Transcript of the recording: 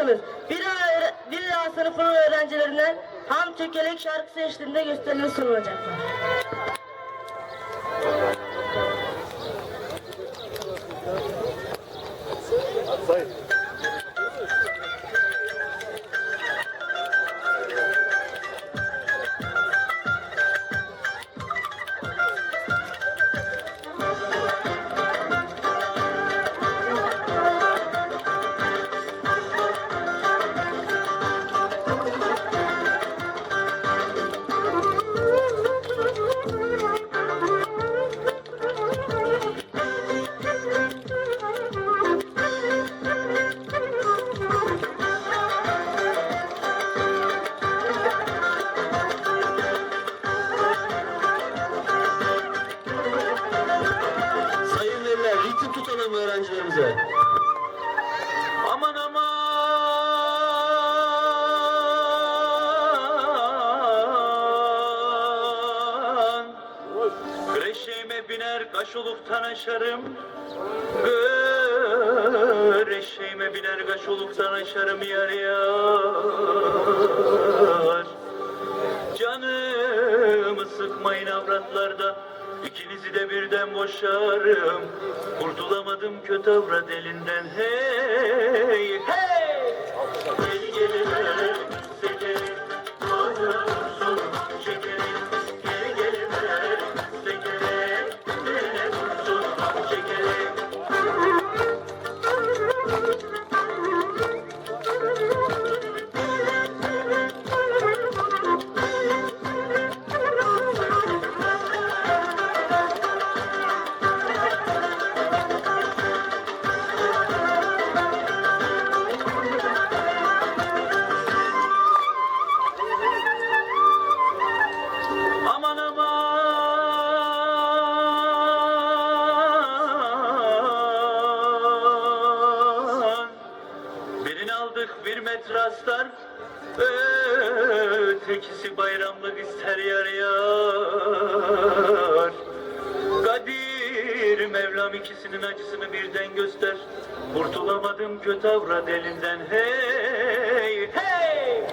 Bir A, bir A sınıfının öğrencilerinden Ham Çökelek şarkısı eşliğinde gösterileri sunulacaklar. Sayın öğrencilerimize. Aman aman. Greşeğime biner kaş oluktan aşarım. Greşeğime biner kaş oluktan aşarım yar yar. İkinizi de birden boşarım. Kurtulamadım kötü avrat elinden. Hey hey bayramlık bir metraslar ötekisi bayramlık ister yar yar. Kadir Mevlam ikisinin acısını birden göster. Kurtulamadım kötü avrat elinden. Hey hey!